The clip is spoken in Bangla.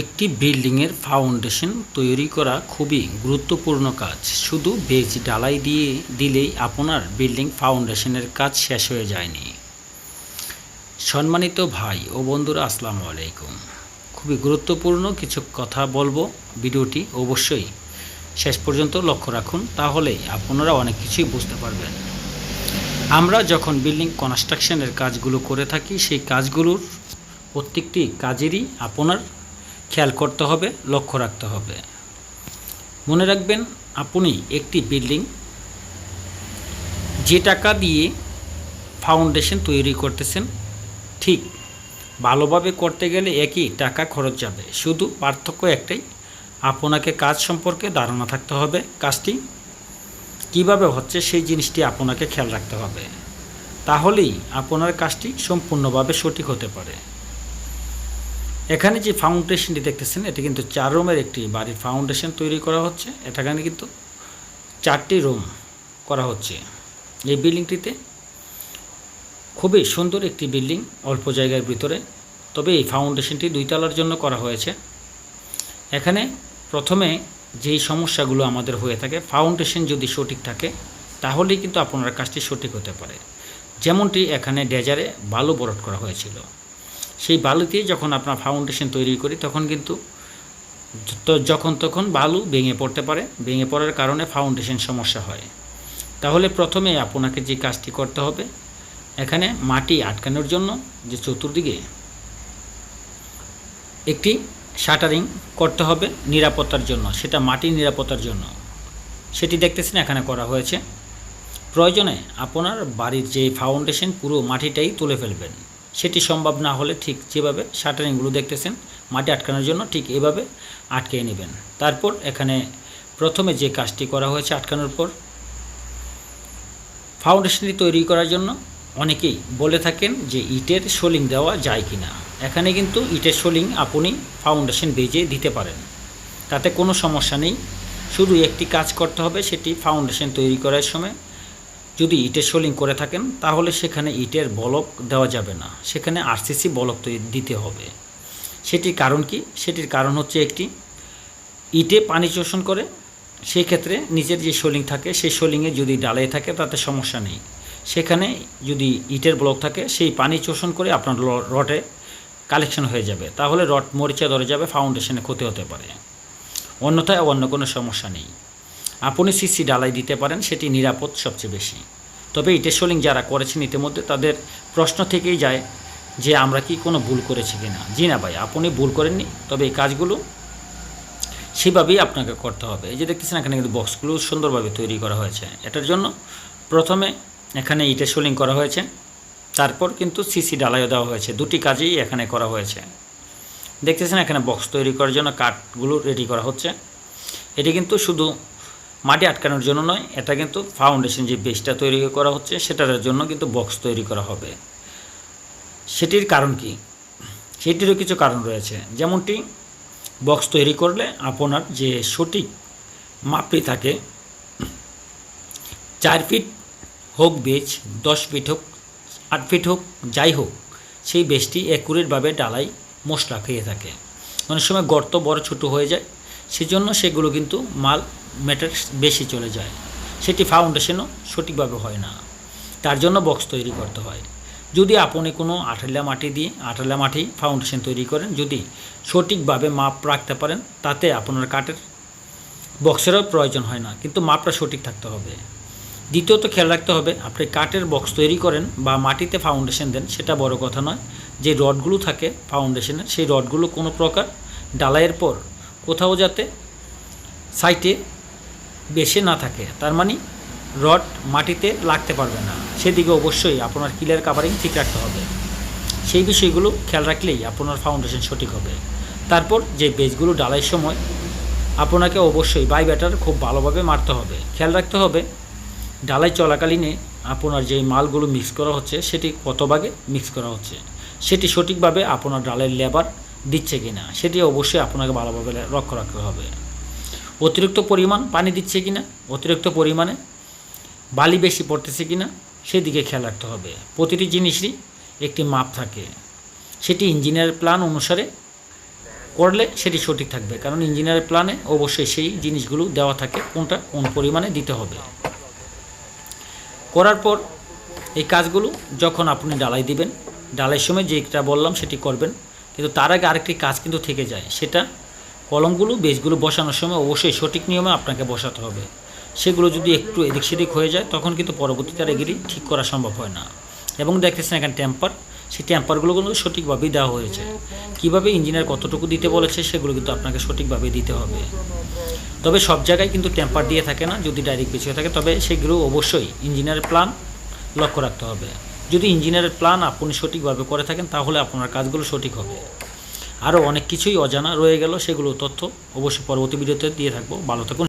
একটি বিল্ডিংয়ের ফাউন্ডেশন তৈরি করা খুবই গুরুত্বপূর্ণ কাজ। শুধু বেজ ঢালাই দিয়ে দিলেই আপনার বিল্ডিং ফাউন্ডেশনের কাজ শেষ হয়ে যায়নি। সম্মানিত ভাই ও বন্ধুরা, আসসালামু আলাইকুম। খুবই গুরুত্বপূর্ণ কিছু কথা বলব। ভিডিওটি অবশ্যই শেষ পর্যন্ত লক্ষ্য রাখুন, তাহলেই আপনারা অনেক কিছুই বুঝতে পারবেন। আমরা যখন বিল্ডিং কনস্ট্রাকশনের কাজগুলো করে থাকি, সেই কাজগুলোর প্রত্যেকটি কাজেরই আপনার খেয়াল করতে হবে, লক্ষ্য রাখতে হবে। মনে রাখবেন, আপনি একটি বিল্ডিং, যে টাকা দিয়ে ফাউন্ডেশন তৈরি করতেছেন, ঠিক ভালোভাবে করতে গেলে একই টাকা খরচ যাবে। শুধু পার্থক্য একটাই, আপনাকে কাজ সম্পর্কে ধারণা থাকতে হবে কাজটি। কীভাবে হচ্ছে সেই জিনিসটি আপনাকে খেয়াল রাখতে হবে। তাহলেই আপনার কাজটি সম্পূর্ণভাবে সঠিক হতে পারে। এখানে যে ফাউন্ডেশনটি দেখতেছেন, এটি কিন্তু চার রুমের একটি বাড়ির ফাউন্ডেশন তৈরি করা হচ্ছে। এখানে কিন্তু চারটি রুম করা হচ্ছে। এই বিল্ডিংটিতে খুবই সুন্দর একটি বিল্ডিং, অল্প জায়গার ভিতরে। তবে এই ফাউন্ডেশনটি দুই তলার জন্য করা হয়েছে। এখানে প্রথমে যেই সমস্যাগুলো আমাদের হয়ে থাকে ফাউন্ডেশন যদি সঠিক থাকে, তাহলেই কিন্তু আপনার কাজটি সঠিক হতে পারে। যেমনটি এখানে ডেজারে বালু বরট করা হয়েছিল। সেই বালু দিয়ে যখন আপনার ফাউন্ডেশন তৈরি করি, তখন কিন্তু তো যখন তখন বালু ভেঙে পড়তে পারে। ভেঙে পড়ার কারণে ফাউন্ডেশন সমস্যা হয়। তাহলে প্রথমে আপনাকে যে কাজটি করতে হবে, এখানে মাটি আটকানোর জন্য যে চতুর্দিকে একটি শাটারিং করতে হবে নিরাপত্তার জন্য, সেটা মাটির নিরাপত্তার জন্য। সেটি দেখতেছেন, এখানে করা হয়েছে। প্রয়োজনে আপনার বাড়ির যে ফাউন্ডেশন পুরো মাটিটাই তুলে ফেলবেন। সেটি সম্ভব না হলে ঠিক যেভাবে শাটারিংগুলো দেখতেছেন, মাটি আটকানোর জন্য ঠিক এভাবে আটকে নেবেন। তারপর এখানে প্রথমে যে কাজটি করা হয়েছে আটকানোর পর ফাউন্ডেশনটি তৈরি করার জন্য অনেকেই বলে থাকেন যে ইটের সোলিং দেওয়া যায় কি না এখানে কিন্তু ইটের সোলিং আপনি ফাউন্ডেশন বেজে দিতে পারেন। তাতে কোনো সমস্যা নেই। শুধু একটি কাজ করতে হবে, সেটি ফাউন্ডেশন তৈরি করার সময় যদি ইটের সোলিং করে থাকেন, তাহলে সেখানে ইটের বলক দেওয়া যাবে না। সেখানে আরসিসি বলক দিতে হবে। সেটির কারণ কি? সেটির কারণ হচ্ছে একটি, ইটে পানি শোষণ করে সেই ক্ষেত্রে নিচের যে সোলিং থাকে, সেই সোলিংয়ে যদি ডালাই থাকে, তাতে সমস্যা নেই। সেখানে যদি ইটের ব্লক থাকে, সেই পানি শোষণ করে আপনার রডে কালেকশন হয়ে যাবে। তাহলে রট মরিচা ধরে যাবে, ফাউন্ডেশনে ক্ষতি হতে পারে। অন্যথায় অন্য কোনো সমস্যা নেই। আপনি সিসি ডালাই দিতে পারেন, সেটি নিরাপদ সবচেয়ে বেশি। তবে ইটের সোলিং যারা করেছেন ইতিমধ্যে তাদের প্রশ্ন থেকেই যায় যে আমরা কি কোনো ভুল করেছি কি না জি না ভাই, আপনি ভুল করেননি, তবে এই কাজগুলো সেভাবেই আপনাকে করতে হবে। এই যে দেখতেছেন, এখানে কিন্তু বক্সগুলো সুন্দরভাবে তৈরি করা হয়েছে। এটার জন্য প্রথমে এখানে ইটের সোলিং করা হয়েছে। তারপর কিন্তু সিসি ডালাইও দেওয়া হয়েছে। দুটি কাজেই এখানে করা হয়েছে। দেখতেছেন, এখানে বক্স তৈরি করার জন্য কাঠগুলো রেডি করা হচ্ছে। এটি কিন্তু শুধু মাটি আটকানোর জন্য নয়, এটা কিন্তু ফাউন্ডেশন যে বেসটা তৈরি করা হচ্ছে, সেটার জন্য কিন্তু বক্স তৈরি করা হবে। সেটির কারণ কি? সেটিরও কিছু কারণ রয়েছে। যেমনটি বক্স তৈরি করলে আপনার যে সঠিক মাপটি থাকে, চার ফিট হোক বেজ দশ ফিট হোক, আট ফিট হোক, যাই হোক, সেই বেজটি অ্যাকুরেটভাবে ডালাই মশলা খেয়ে থাকে। অনেক সময় গর্ত বড় ছোট হয়ে যায়, সেজন্য সেগুলো কিন্তু মাল ম্যাটার বেশি চলে যায়। সেটি ফাউন্ডেশনও সঠিকভাবে হয় না। তার জন্য বক্স তৈরি করতে হয়। যদি আপনি কোনো আঠালা মাটি দিয়ে, আঠালা মাটি ফাউন্ডেশন তৈরি করেন, যদি সঠিকভাবে মাপ রাখতে পারেন, তাতে আপনার কাঠের বক্সেরও প্রয়োজন হয় না, কিন্তু মাপটা সঠিক থাকতে হবে। দ্বিতীয়ত খেয়াল রাখতে হবে, আপনি কাঠের বক্স তৈরি করেন বা মাটিতে ফাউন্ডেশন দেন, সেটা বড় কথা নয়। যে রডগুলো থাকে ফাউন্ডেশনের সেই রডগুলো কোনো প্রকার ডালাইয়ের পর কোথাও যাতে সাইটে বেশি না থাকে, তার মানে রড মাটিতে লাগতে পারবে না। সেদিকে অবশ্যই আপনার ক্লিয়ার কাভারিং ঠিক রাখতে হবে। সেই বিষয়গুলো খেয়াল রাখলেই আপনার ফাউন্ডেশন সঠিক হবে। তারপর যে বেজগুলো ডালাইয়ের সময়, আপনাকে অবশ্যই বাই ব্যাটার খুব ভালোভাবে মারতে হবে। খেয়াল রাখতে হবে ডালাই চলাকালীনে আপনার যে মালগুলো মিক্স করা হচ্ছে, সেটি কত ভাগে মিক্স করা হচ্ছে? সেটি সঠিকভাবে আপনার ডালের লেবার দিচ্ছে কি না সেটি অবশ্যই আপনাকে ভালোভাবে লক্ষ্য রাখতে হবে। অতিরিক্ত পরিমাণ পানি দিচ্ছে কি না অতিরিক্ত পরিমাণে বালি বেশি পড়তেছে কি না সেদিকে খেয়াল রাখতে হবে। প্রতিটি জিনিসই একটি মাপ থাকে। সেটি ইঞ্জিনিয়ার প্ল্যান অনুসারে করলে সেটি সঠিক থাকবে। কারণ ইঞ্জিনিয়ারের প্ল্যানে অবশ্যই সেই জিনিসগুলো দেওয়া থাকে, কোনটা কোন পরিমাণে দিতে হবে। করার পর এই কাজগুলো যখন আপনি ডালাই দিবেন, ডালাইয়ের সময় যেটা বললাম সেটি করবেন, কিন্তু তার আগে আরেকটি কাজ কিন্তু থেকে যায়। সেটা কলমগুলো বেজগুলো বসানোর সময় অবশ্যই সঠিক নিয়মে আপনাকে বসাতে হবে। সেগুলো যদি একটু এদিক সেদিক হয়ে যায়, তখন কিন্তু পরবর্তীতে আর এগুলি ঠিক করা সম্ভব হয় না। এবং দেখতেছেন এখানে টেম্পার। সেই টেম্পারগুলো কিন্তু সঠিকভাবেই দেওয়া হয়েছে। কীভাবে ইঞ্জিনিয়ার কতটুকু দিতে বলেছে, সেগুলো কিন্তু আপনাকে সঠিকভাবে দিতে হবে। তবে সব জায়গায় কিন্তু টেম্পার দিয়ে থাকে না, যদি ডাইরেক্ট পিছিয়ে থাকে, তবে সেগুলো অবশ্যই ইঞ্জিনিয়ারের প্ল্যান লক্ষ্য রাখতে হবে। যদি ইঞ্জিনিয়ারের প্ল্যান আপনি সঠিকভাবে করে থাকেন, তাহলে আপনার কাজগুলো সঠিক হবে। আরও অনেক কিছুই অজানা রয়ে গেল, সেগুলো তথ্য অবশ্যই পরবর্তী ভিডিওতে দিয়ে থাকব। ভালো থাকুন।